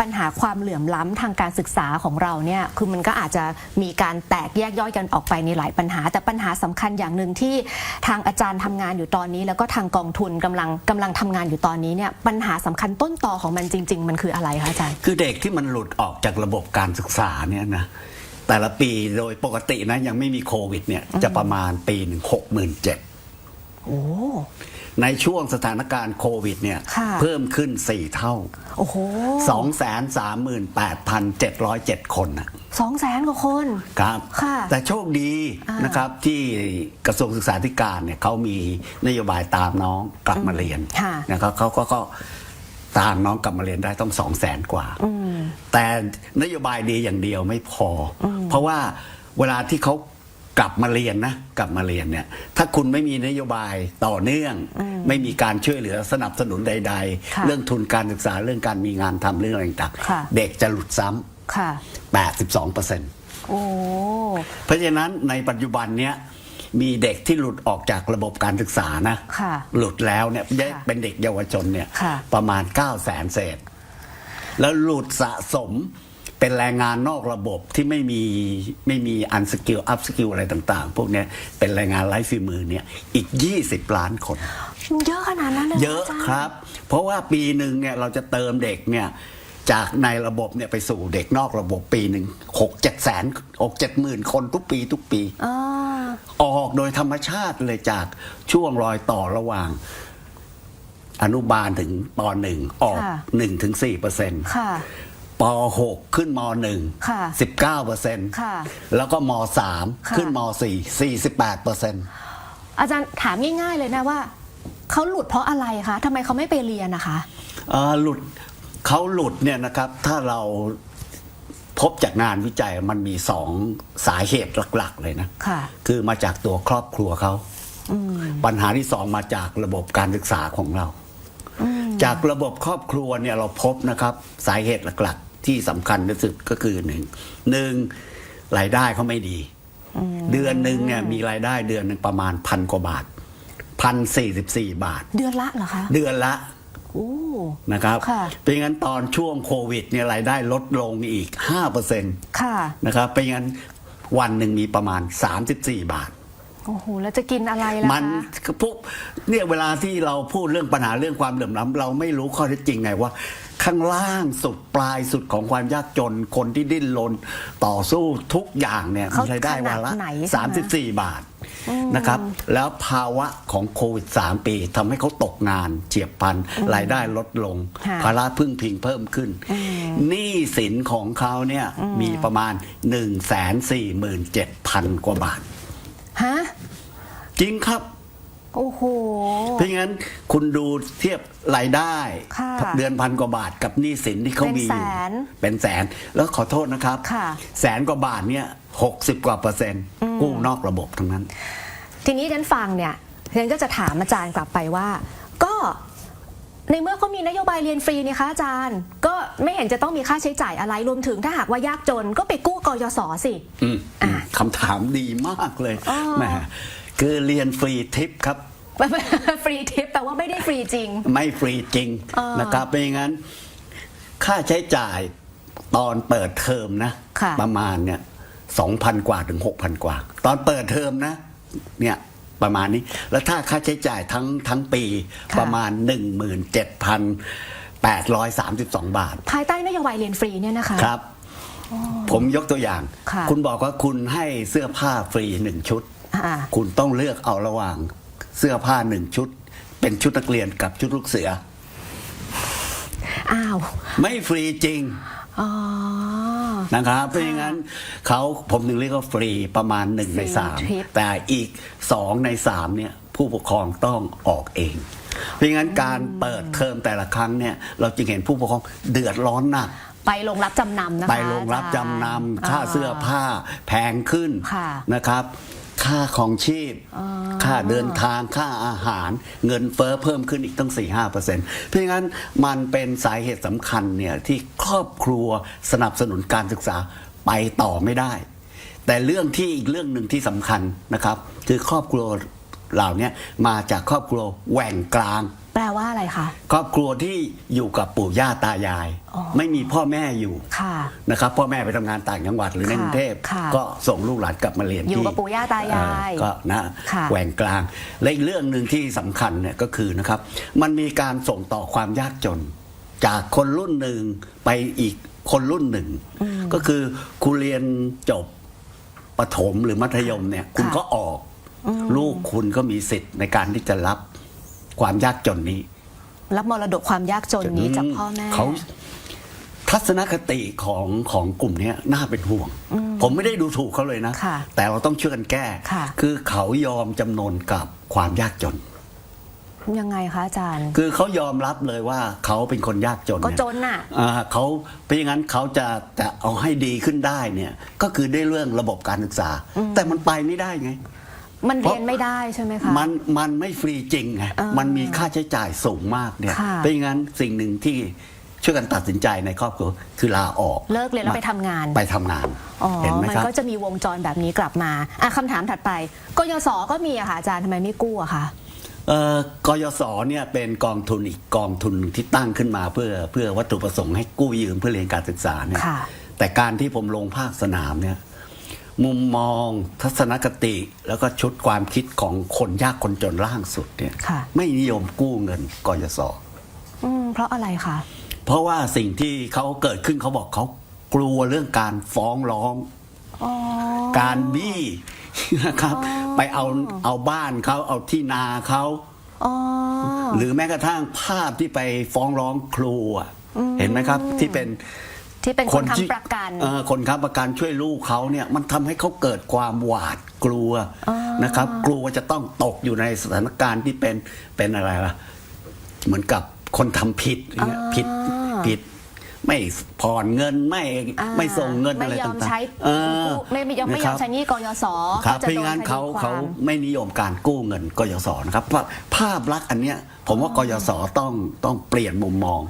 ปัญหาความเหลื่อมล้ำทางการศึกษาของเราเนี่ยคือมันก็อาจจะมีการแตกแยกย่อยกันออกไปในหลายปัญหา แต่ปัญหาสำคัญอย่างหนึ่งที่ทางอาจารย์ทำงานอยู่ตอนนี้ แล้วก็ทางกองทุนกำลังกำลังทำงานอยู่ตอนนี้เนี่ยปัญหาสำคัญต้นตอของมันจริง ๆ มันคืออะไรคะอาจารย์ คือเด็กที่มันหลุดออกจากระบบการศึกษาเนี่ยนะแต่ละปีโดยปกตินะยังไม่มีโควิดเนี่ยจะประมาณปีหนึ่งหกหมื่นเจ็ดโอ้ ในช่วงสถานการณ์โควิดเนี่ยค่ะเพิ่มขึ้น 4 เท่า โอ้โห238,707คนนะสองแสนกว่าคนครับ ค่ะ แต่โชคดีอ่านนะครับที่กระทรวงศึกษาธิการเนี่ยเขามีนโยบายตามน้องกลับมาเรียนค่ะนะครับเขาก็ก็ตามน้องกลับมาเรียนได้ต้องสองแสนกว่าอืมแต่นโยบายดีอย่างเดียวไม่พออเพราะว่าเวลาที่เขา กลับมาเรียนนะกลับมาเรียนเนี่ยถ้าคุณไม่มีนโยบายต่อเนื่อง ไม่มีการช่วยเหลือสนับสนุนใดค่ะๆเรื่องทุนการศึกษาเรื่องการมีงานทำเรื่องอะไรต่างค่ะๆเด็กจะหลุดซ้ค่ะำ82เปอร์เซ็นต์โอ้เพราะฉะนั้นในปัจจุบันเนี้ยมีเด็กที่หลุดออกจากระบบการศึกษานะค่ะหลุดแล้วเนี่ยค่ะเป็นเด็กเยาวชนเนี่ยค่ะประมาณ9 0 0แสนเศษ แล้วหลุดสะสม เป็นแรงงานนอกระบบที่ไม่มีไม่มีอันสกิลอัพสกิลอะไรต่าง ๆ พวกเนี้ยเป็นแรงงานไร้ฝีมือเนี่ยอีก 20 ล้านคนมันเยอะขนาดนั้นเลยหรเยอะาจาย์ครับ เพราะว่าปีหนึ่งเนี่ยเราจะเติมเด็กเนี่ยจากในระบบเนี่ยไปสู่เด็กนอกระบบปีหนึ่งหกเจ็ดแสนหกเจ็ดหมื่นคนทุกปีทุกปีอ่าออกโดยธรรมชาติเลยจากช่วงรอยต่อระหว่าง อนุบาลถึงปหนึ่งออกค่ะหนึ่งถึงสี่เปอร์เซ็นต์ค่ะ ปหกขึ้นมหนึ่งค่ะสิบเก้าเปอร์เซ็นต์ค่ะ แล้วก็มสามค่ะ ขึ้นมสี่สี่สิบแปดเปอร์เซ็นต์อาจารย์ถามง่าย ๆ เลยนะว่าเขาหลุดเพราะอะไรคะทำไมเขาไม่ไปเรียนนะคะ หลุดเขาหลุดเนี่ยนะครับ ถ้าเราพบจากงานวิจัยมันมีสองสาเหตุหลัก ๆ เลยนะ ค่ะ คือมาจากตัวครอบครัวเขาปัญหาที่สองมาจากระบบการศึกษาของเรา จากระบบครอบครัวเนี่ยเราพบนะครับ สาเหตุหลักๆ ที่สำคัญที่สุดก็คือหนึ่งหนึ่งรายได้เขาไม่ดี เดือนหนึ่งเนี่ยมีรายได้เดือนหนึ่งประมาณพันกว่าบาทพันสี่สิบสี่บาท เดือนละเหรอคะ เดือนละโอ้นะครับค่ะเป็นงั้นตอนช่วงโควิดเนี่ยรายได้ลดลงอีก5%ค่ะนะครับเป็นงั้นวันหนึ่งมีประมาณ34บาทโอ้โหแล้วจะกินอะไรล่ะมันคะพวกเนี่ยเวลาที่เราพูดเรื่องปัญหาเรื่องความเหลื่อมล้ำเราไม่รู้ข้อเท็จจริงไงว่า ข้างล่างสุดปลายสุดของความยากจนคนที่ดิ้นรนต่อสู้ทุกอย่างเนี่ยเขามีรายได้วันละขนาดไหนใช่ไหม34 บาทนะครับ แล้วภาวะของโควิด 3 ปีทำให้เขาตกงานเฉียบพลันรายได้ลดลงค่ะภาระพึ่งพิงเพิ่มขึ้นหนี้สินของเขาเนี่ยมีประมาณ 1 4 7 0 0 0 กว่าบาท ฮะ จริงครับ โอ้โห เพราะงั้นคุณดูเทียบรายได้ค่ะเดือนพันกว่าบาทกับหนี้สินที่เขามีอยู่เป็นแสน เป็นแสนแล้วขอโทษนะครับ ค่ะ แสนกว่าบาทเนี่ยหกสิบกว่าเปอร์เซ็นต์กู้นอกระบบทั้งนั้น ทีนี้ฉันฟังเนี่ยฉันก็จะถามอาจารย์กลับไปว่า ก็ในเมื่อเขามีนโยบายเรียนฟรีนี่คะอาจารย์ ก็ไม่เห็นจะต้องมีค่าใช้จ่ายอะไรรวมถึงถ้าหากว่ายากจนก็ไปกู้กยศสิ อืมอะคำถามดีมากเลยอ๋อแหม คือเรียนฟรีทิปครับ ฟรีทิปแต่ว่าไม่ได้ฟรีจริง ไม่ฟรีจริงเออนะครับเป็นอย่างนั้น ค่าใช้จ่ายตอนเปิดเทอมนะค่ะประมาณเนี่ยสองพันกว่าถึงหกพันกว่า ตอนเปิดเทอมนะ เนี่ยประมาณนี้ แล้วถ้าค่าใช้จ่ายทั้งทั้งปีค่ะประมาณหนึ่งหมื่นเจ็ดพันแปดร้อยสามสิบสองบาท ภายใต้นโยบายเรียนฟรีเนี่ยนะคะครับ ผมยกตัวอย่างค่ะคุณบอกว่าคุณให้เสื้อผ้าฟรีหนึ่งชุด อ่าคุณต้องเลือกเอาระหว่างเสื้อผ้าหนึ่งชุด เป็นชุดนักเรียนกับชุดลูกเสือ อ้าว ไม่ฟรีจริงอ๋อนะครับเพราะงั้นเขาผมถึงเรียกว่าฟรีประมาณหนึ่งในสามฟรีทริปแต่อีกสองในสามเนี่ยผู้ปกครองต้องออกเอง เพราะงั้นการเปิดเทอมแต่ละครั้งเนี่ยเราจึงเห็นผู้ปกครองเดือดร้อนหนักไปลงรับจำนำนะคะไปโรงรับจำนำค่าเสื้อผ้าแพงขึ้นค่ะนะครับ ค่าของชีพอ๋อค่าเดินทางค่าอาหาร เงินเฟ้อเพิ่มขึ้นอีกตั้ง 4-5%เพราะงั้นมันเป็นสาเหตุสำคัญเนี่ยที่ครอบครัวสนับสนุนการศึกษาไปต่อไม่ได้ แต่เรื่องที่อีกเรื่องหนึ่งที่สำคัญนะครับ คือครอบครัวเหล่านี้มาจากครอบครัวแหว่งกลาง แปลว่าอะไรคะครอบครัวที่อยู่กับปู่ย่าตายายอ๋อไม่มีพ่อแม่อยู่ค่ะนะครับพ่อแม่ไปทำงานต่างจังหวัดหรือในค่ะกรุงเทพค่ะก็ส่งลูกหลานกลับมาเรียนอยู่ที่กับปู่ย่าตายายเอ่อก็นะค่ะแหว่งกลาง และอีกเรื่องหนึ่งที่สำคัญเนี่ยก็คือนะครับ มันมีการส่งต่อความยากจน จากคนรุ่นหนึ่งไปอีกคนรุ่นหนึ่ง ก็คือคุณเรียนจบประถมหรือมัธยมเนี่ยคุณก็ออก ลูกคุณก็มีสิทธิ์ในการที่จะรับ ความยากจนนี้ รับมรดกความยากจนนี้จากพ่อแม่เขาทัศนคติของของกลุ่มเนี้ยน่าเป็นห่วง ผมไม่ได้ดูถูกเขาเลยนะค่ะแต่เราต้องช่วยกันแก้ค่ะคือเขายอมจำนนกับความยากจน ยังไงคะอาจารย์ คือเขายอมรับเลยว่าเขาเป็นคนยากจนก็เยจนน่ะอ่าเขาเป็นอย่างนั้นเขาจะจะเอาให้ดีขึ้นได้เนี่ย ก็คือได้เรื่องระบบการศึกษา แต่มันไปไม่ได้ไง มันเรียนไม่ได้ใช่ไหมคะ มันมันไม่ฟรีจริงไงอ่ามัมันมีค่าใช้จ่ายสูงมากเนี่ยค่ะเป็นอย่างนั้นสิ่งหนึ่งที่ช่วยกันตัดสินใจในครอบครัวคือลาออกเลิกเรียนแล้วไปทำงาน ไปทำงาน อ๋อ เห็นไหมมันครับ ก็จะมีวงจรแบบนี้กลับมาอะคำถามถัดไปกยศก็มีอะค่ะอาจารย์ทำไมไม่กู้อะคะ เอ่อกยศเนี่ยเป็นกองทุนอีกกองทุนที่ตั้งขึ้นมาเพื่อเพื่อวัตถุประสงค์ให้กู้ยืมเพื่อเรียนการศึกษาเนี่ยค่ะ แต่การที่ผมลงภาคสนามเนี่ย มุมมองทัศนคติ แล้วก็ชุดความคิดของคนยากคนจนล่างสุดเนี่ยค่ะ ไม่นิยมกู้เงินกยศอืมเพราะอะไรคะ เพราะว่าสิ่งที่เขาเกิดขึ้นเขาบอกเขากลัวเรื่องการฟ้องร้อง อ๋อ การบี้ นะครับ ไปเอาเอาบ้านเขาเอาที่นาเขาอ๋อ หรือแม้กระทั่งภาพที่ไปฟ้องร้องครูอะเห็นไหมครับที่เป็น ที่เป็นคนที่ทำประกันเออคนค้ำประกันช่วยลูกเขาเนี่ยมันทำให้เขาเกิดความหวาดกลัวอ๋อนะครับ กลัวจะต้องตกอยู่ในสถานการณ์ที่เป็นเป็นอะไรล่ะ เหมือนกับคนทำผิดอย่างเงี้ยผิดผิดไม่ผ่อนเงินไม่อ่าไม่ส่งเงินอะไรไม่ยอมต่างๆใช้เออกู้ไม่ไม่ยอมไม่ยอมนะครับใช้หนี้กยศครับก็จะเพราะโดนงั้นเขาคดีควเขามไม่นิยมการกู้เงินกยศนะครับเพราะภาพลักษณ์อันเนี้ยผมว่ากยศต้องต้องเปลี่ยนมุมมอง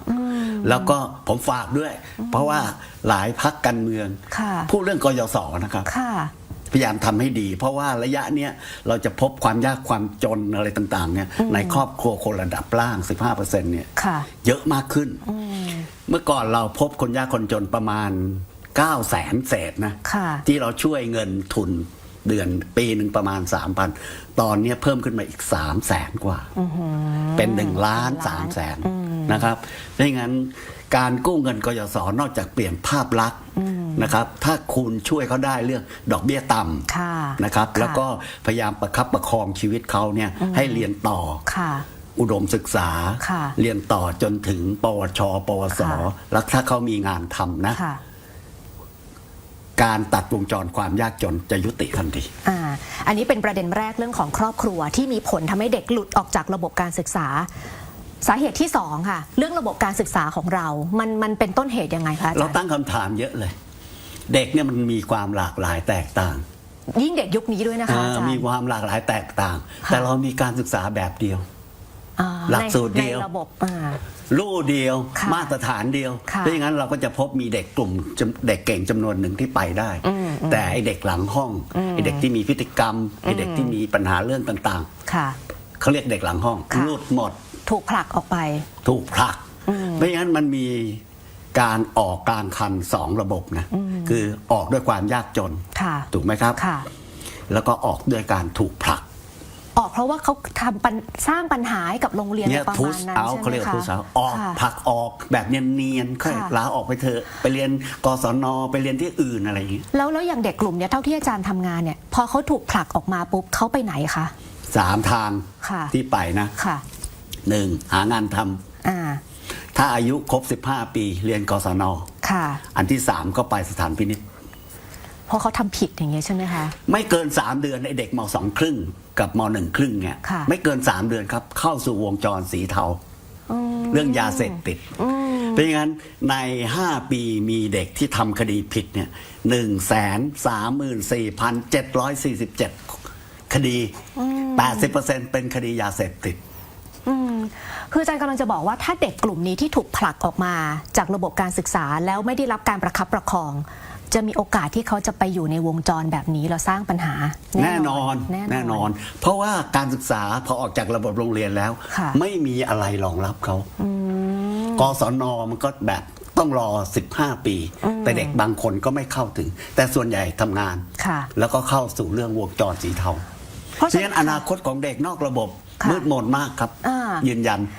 แล้วก็ผมฝากด้วย เพราะว่าหลายพักการเมืองค่ะพูดเรื่องกยศนะครับค่ะพยายามทำให้ดี เพราะว่าระยะเนี้ยเราจะพบความยากความจนอะไรต่างๆเนี่ยในครอบครัวคนระดับล่าง 15%เนี่ยค่ะเยอะมากขึ้น เมื่อก่อนเราพบคนยากคนจนประมาณ 9 0 0แสนเศษนะค่ะที่เราช่วยเงินทุนเดือนปีหนึ่งประมาณ 3,000 ตอนเนี้ยเพิ่มขึ้นมาอีก 3 0 0แสนกว่า เป็น 1 ล้าน3แสน นะครับดังนั้นการกู้เงินกยศนอกจากเปลี่ยนภาพลักษณ์นะครับ ถ้าคุณช่วยเขาได้เรื่องดอกเบี้ยต่ำค่ะนะครับค่ะแล้วก็พยายามประคับประคองชีวิตเขาเนี่ยให้เรียนต่อค่ะอุดมศึกษาค่ะเรียนต่อจนถึง ปวช ปวสค่ะแล้วถ้าเขามีงานทำนะค่ะการตัดวงจรความยากจนจะยุติทันทีอ่า อันนี้เป็นประเด็นแรกเรื่องของครอบครัวที่มีผลทำให้เด็กหลุดออกจากระบบการศึกษา สาเหตุที่สองค่ะ เรื่องระบบการศึกษาของเรา มันมันเป็นต้นเหตุยังไงคะอาเราจารย์ตั้งคำถามเยอะเลย เด็กเนี่ยมันมีความหลากหลายแตกต่างยิ่งเด็กยุคนี้ด้วยนะคะอาจารอ่ามีย์ ความหลากหลายแตกต่าง ค่ะ แต่เรามีการศึกษาแบบเดียว อ่าหลักสูตรในเดียว ในระบบอ่า ลู่เดียว ค่ะมาตรฐานเดียวค่ะเพราะอย่างนั้นเราก็จะพบมีเด็กกลุ่มจำเด็กเก่งจำนวนหนึ่งที่ไปได้ อืมอืมแต่ไอเด็กหลังห้องไอเด็กที่มีพฤติกรรมไอเด็กที่มีปัญหาเรื่องต่างค่ะ ๆเขาเรียกเด็กหลังห้องค่ะ หลุดหมด ถูกผลักออกไป ถูกผลักอืมเพราะงั้นมันมีการออกกลางคันสองระบบนะ คือออกด้วยความยากจนค่ะถูกไหมครับค่ะแล้วก็ออกด้วยการถูกผลัก ออกเพราะว่าเขาทำปัญสร้างปัญหาให้กับโรงเรียนเนี่ยประทูมาสณนั้นเอาใช่ไหมเขาเรียกคะทูสเอาออกค่ะผลักออกแบบเนียนๆค่อยค่ะลาออกไปเถอะไปเรียนกศนไปเรียนที่อื่นอะไรอย่างนี้แล้วแล้วอย่างเด็กกลุ่มเนี้ยเท่าที่อาจารย์ทำงานเนี่ยพอเขาถูกผลักออกมาปุ๊บเขาไปไหนคะสามทางค่ะที่ไปนะค่ะ หนึ่งหางานทำอ่าถ้าอายุครบ 15 ปีเรียนกศน ค่ะ อันที่สามก็ไปสถานพินิษเพราะเขาทำผิดอย่างเงี้ยใช่ไหมคะ ไม่เกิน 3 เดือนไอเด็กมสองครึ่งกับมหนึ่งครึ่งเนี่ยค่ะ ไม่เกิน 3 เดือนครับ เข้าสู่วงจรสีเทา อืมเรื่องยาเสพติด อืมเพราะงั้นใน 5 ปีมีเด็กที่ทำคดีผิดเนี่ยหนึ่งแสนสามหมื่นสี่พันเจ็ดร้อยสี่สิบเจ็ดคดีแปดสิบเปอร์เซ็นเป็นคดียาเสพติดอืม คืออาจารย์กำลังจะบอกว่าถ้าเด็กกลุ่มนี้ที่ถูกผลักออกมาจากระบบการศึกษาแล้วไม่ได้รับการประคับประคอง จะมีโอกาสที่เขาจะไปอยู่ในวงจรแบบนี้เราสร้างปัญหา แน่นอนแน่แน่นอน เพราะว่าการศึกษาพอออกจากระบบโรงเรียนแล้ว ค่ะ ไม่มีอะไรรองรับเขากศนมันก็แบบต้องรอ 15 ปี แต่เด็กบางคนก็ไม่เข้าถึง แต่ส่วนใหญ่ทำงาน ค่ะ แล้วก็เข้าสู่เรื่องวงจรสีเทา เพราะเพราะฉะนั้นอนาคตของเด็กนอกระบบค่ะ มืดมนมากครับอ่ายืนยัน